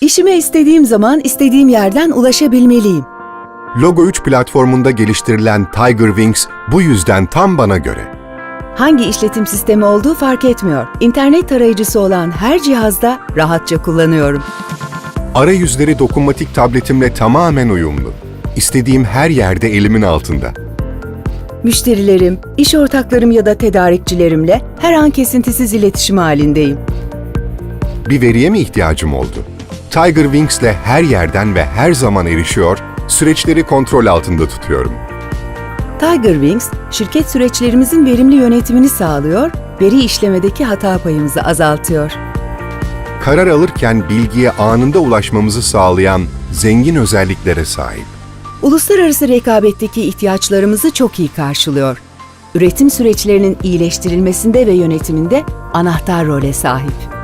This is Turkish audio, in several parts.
İşime istediğim zaman istediğim yerden ulaşabilmeliyim. Logo 3 platformunda geliştirilen Tiger Wings bu yüzden tam bana göre. Hangi işletim sistemi olduğu fark etmiyor. İnternet tarayıcısı olan her cihazda rahatça kullanıyorum. Arayüzleri dokunmatik tabletimle tamamen uyumlu. İstediğim her yerde elimin altında. Müşterilerim, iş ortaklarım ya da tedarikçilerimle her an kesintisiz iletişim halindeyim. Bir veriye mi ihtiyacım oldu? Tiger Wings'le her yerden ve her zaman erişiyor, süreçleri kontrol altında tutuyorum. Tiger Wings, şirket süreçlerimizin verimli yönetimini sağlıyor, veri işlemedeki hata payımızı azaltıyor. Karar alırken bilgiye anında ulaşmamızı sağlayan zengin özelliklere sahip. Uluslararası rekabetteki ihtiyaçlarımızı çok iyi karşılıyor. Üretim süreçlerinin iyileştirilmesinde ve yönetiminde anahtar role sahip.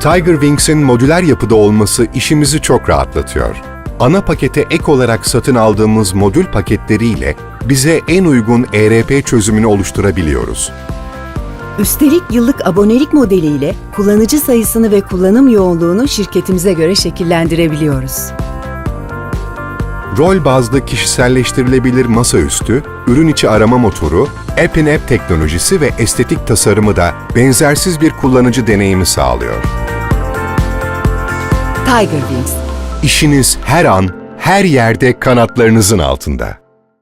Tiger Wings'in modüler yapıda olması işimizi çok rahatlatıyor. Ana pakete ek olarak satın aldığımız modül paketleriyle bize en uygun ERP çözümünü oluşturabiliyoruz. Üstelik yıllık abonelik modeliyle kullanıcı sayısını ve kullanım yoğunluğunu şirketimize göre şekillendirebiliyoruz. Rol bazlı kişiselleştirilebilir masaüstü, ürün içi arama motoru, App-in-App teknolojisi ve estetik tasarımı da benzersiz bir kullanıcı deneyimi sağlıyor. Tiger Wings İşiniz her an, her yerde kanatlarınızın altında.